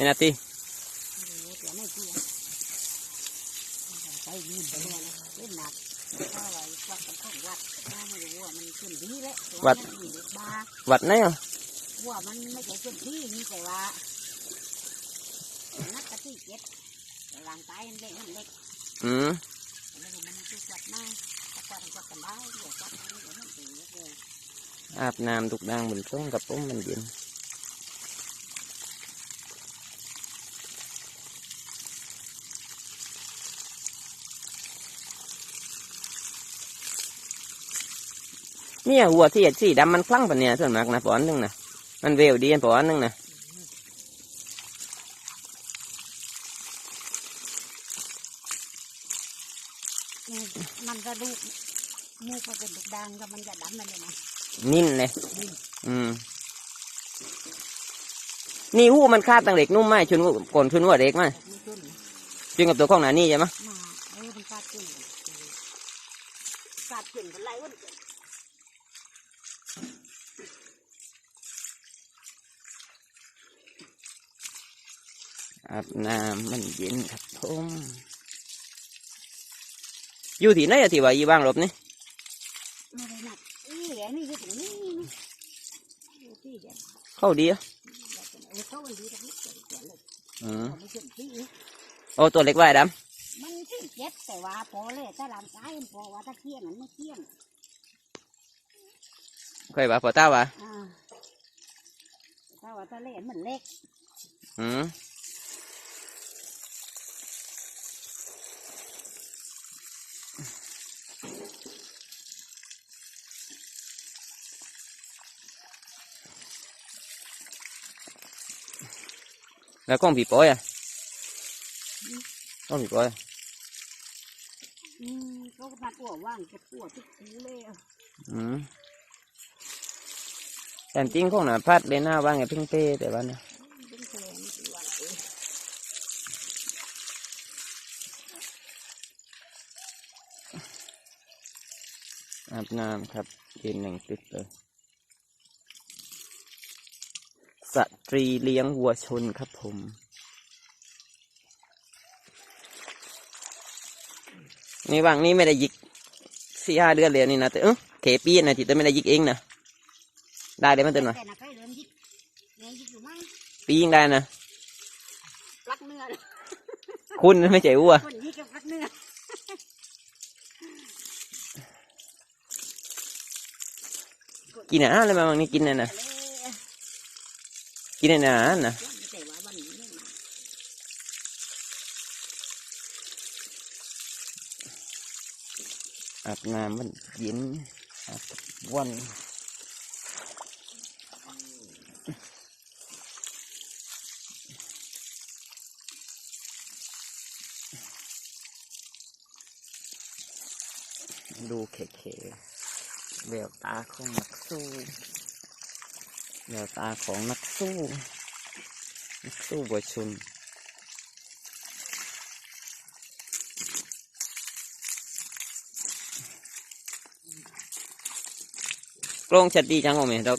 นี่นาทีเดี๋ยวไม่เที่ยงไปยืนไปเนี่ยนะเล่นหนักเพราะว่าวัดกับข้องวัดถ้าไม่รู้ว่ามันขึ้นดีแล้ววัดมีเด็กบ้าวัดไหนอะว่ามันไม่ใช่ขึ้นดีนี่แต่ว่านักกะที่เจ็ดแต่ร่างกายมันเล็กมันเล็กอืมแล้วมันไม่คือวัดมากแต่วัดมันวัดกันได้วัดมันเดี๋ยวมันตีเลยอาบน้ำทุกดังบนช่องกับผมมันเย็น เนี่ยวัวที่สีดำมันคลั่งปะเนี่ยส่วนมากนะปอนหนึงนะมันเวลดีปอนหนึงนะมันก็ดูมูกมันเป็นลูกดังก็มันจะดำมันเลยนะนิ่นเลยอืมนี่หูมันคาดตั้งเหล็กนุ่มไหมชุนวัวก่อนชุนวัวเด็กไหมมีต้นจึงกับตัวของหนานี่ใช่ไหมมาเออมันกาดขึ้นกาดขึ้นกันไรวันเกิด อาบน้ำมันเย็นครับผมอยู่ที่ไหนอะที่ว่าอีบ้างหลบนี่ไม่ได้หนักนี่แหละนี่คือถึงนี่นี่ดูที่เดี๋ยวเข้าดีอะเออเขาวันดีตรงนี้เกิดเกิดเลยอืมเขาไม่ขึ้นที่อีกโอ้ตัวเล็กไว้ดมันขึ้นเจ็บแต่ว่าพอเลยถ้าลำซ้ายมันพอว่าถ้าเที่ยงมันไม่เที่ยงำเคยว่าพอต้าว่าอ่าถ้าว่าถ้าเล่นมันเล็กอืม แล้วกล้องผีโป้อยอะกล้องผีโป้อยอืมเขาก็มาตัวว่างจะปวดทุกทีเลยอะอืมแต่จริงของหนาพัดเลยหน้าว่างไงเพิ่งเป้แต่ว่านะ เป็นแผลนี่คือว่าเออ อาบน้ำครับเย็นหนึ่งติดเลยสตรีเลี้ยงวัวชนครับผม นี่ว่างนี่ไม่ได้ยิกสี่ห้าเดือนเลยนี่นะแต่เออเขปีนะที่เต้นไม่ได้ยิกเองนะได้เลยมันเต้นหน่อยแต่นักไอ้เดินยิกเดินยิกอยู่ไหมปียิงได้นะรักเนื้อเลยคุณไม่ใช่วัวคนยิกกับรักเนื้อ กินอาหารอะไรมาบางนี่กินน่ะนะกินอาหารนะนนี้ไม่มาอาบน้ำมันเย็นอาบวันดูเขๆ แววตาของนักสู้แววตาของนักสู้ นักสู้บัวชุนกล้องชัดดีจังโอเมดอก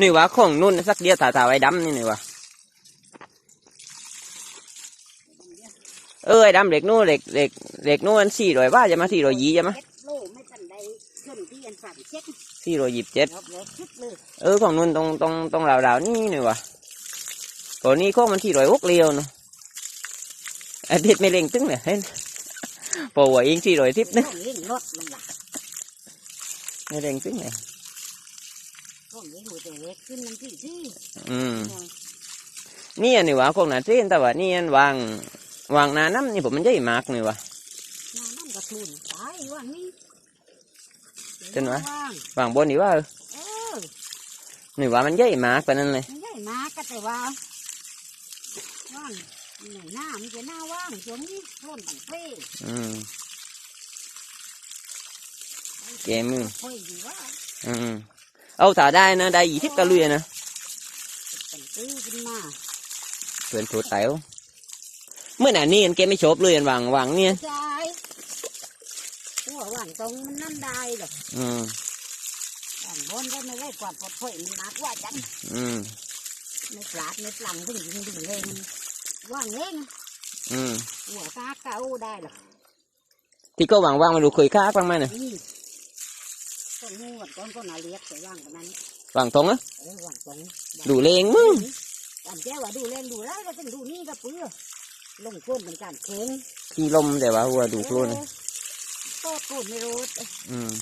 นี่ว่าของนุ่นสักเดียวตาตาไว้ดำนี่นี่วะ เออไอ้ดำเหล็กนู่นเหล็กเหล็กเหล็กนู่นสี่ร้อยว่าจะมาสี่ร้อยยี่จะมาโลไม่ทันใดขึ้นที่อันสั่นเช็คสี่ร้อยยี่สิบเจ็ดรอบเลยคิดเลยเออของนุ่นตรงตรงตรงราวราวๆนี่นี่วะตัวนี้ของมันสี่ร้อยหกเรียวเนาะอาทิตย์ไม่เร่งตึ้งเลยเห็นปอหัวเองสี่ร้อยทิพนึงต้องเลี้ยงรถมันล่ไม่เร่งตึ้งเลยต้องเลี้ยงหัวแต่เล็กขึ้นมันที่ที่อืมนี่อันนี่วะของหนาเส้นแต่ว่านี่อันวาง วางหนาน้ำนี่ผมมันใหญ่มากนี่วะน้ำมันกระทุนตายว่างนี่เป็นวะว่างวางบนนี่ว่าเออนี่ว่ามันใหญ่มากปานนั้นเลยมันใหญ่มากก็แต่ว่าว่างหนึ่งหน้ามันจะหน้าว่างช่วงนี้ร่นต่างเป้อืมแกมือค่อยดีว่าอืมเอาถ้าได้นะได้ยี่สิบกะลุยนะต่างตื้อขึ้นมาเพื่อนพูดแต๋ว เมื่อไหร่นี่อันแกไม่ชอบเลยอันวางวางเนี่ยใช่หัวว่างตรงมันนั่นได้ดอกอืมไอ้างบนก็ไม่ได้กวาดปลดเผยมันหนักว่าจังอืมไม่ปลาดไม่ปลังดึงดึงดึงเลยมันว่างเล่นอืมหัวตาเก้าได้หรอกที่ก็หวังว่างมาดูเคยค้าบ้างไหมเนี่ยนี่ต้นงูต้นก็น่าเลียกแต่ว่างกันนั้นหวังตรงอะเออว่างตรงดูเลงมึงกันแก้ว่าดูเล่นดูแล้วก็ต้องดูนี่ก็เปื้อ ลงก้นเป็นการเข่งที่ลมแต่ว่าหัวดูโคลนเออโตโคตรไม่รู้อืม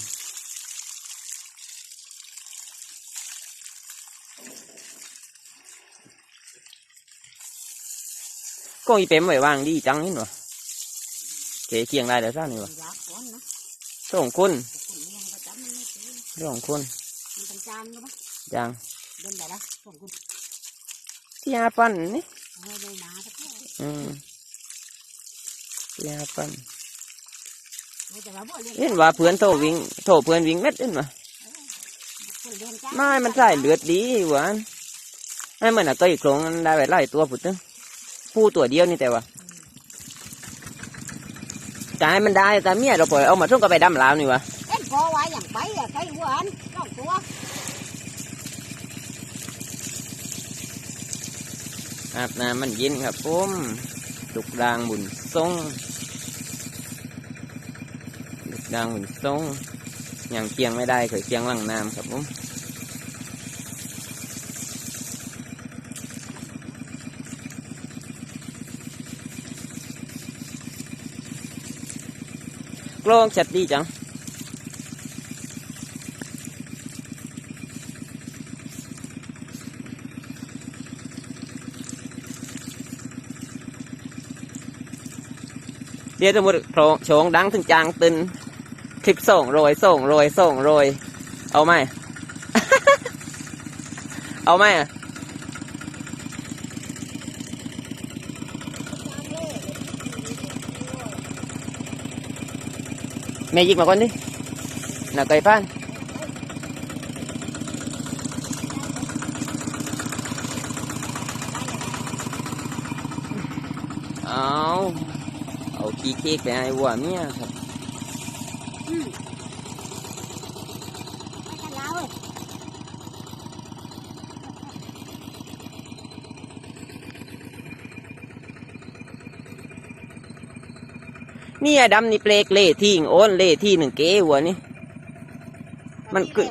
ก็อีเป็มไว้วางดีจังนี่หนวะเจ๊เคียงได้แล้วซ่านี่วะอยากก้อนนะสองคนคนเลี้ยงประจำมันไม่ซื้อสองคนมันเป็นจานก็มั้ยยังเดินได้ละส่งคุณที่ห้าปันนี่ เอาไปหนาสักแค่อืมที่ห้าปันไม่แต่ว่าบ่เลี้ยงเห็นว่าเพื่อนโทรวิ่งโทรเพื่อนวิ่งเม็ดเห็นปะคนเลี้ยงจ้าไม่มันใส่เลือดดีหวานไอ้เหมือนอะก็อีกโครงมันได้ไปไล่ตัวผุดตึงผู้ตัวเดียวนี่แต่ว่าจะให้มันได้แต่เมียเราปล่อยเอามาส่งก็ไปดำลาวนี่วะเอ็นพอไว้อย่างไปอะใกล้หวานสองตัว อาบน้ำมันเย็นครับผมลูกดางบุญทรงลูกดางบุญทรงยังเคียงไม่ได้เคยเคียงหลังน้ำครับผมกล้องชัดดีจัง เดี๋ยวสมมติโฉงดังถึงจางตึนคลิปส่งโรยส่งโรยส่งโรย เอาไหมเอาไหมอะแม่ยิกมาก่อนดิน่ะไก่ฟ้านเอา ปีเค้กไปให้วัวเมียครับเนี่ยดำนี่เปลกเล่ทิ้งโอนเล่ที่หนึ่งเก๋หัวนี่ มันคือ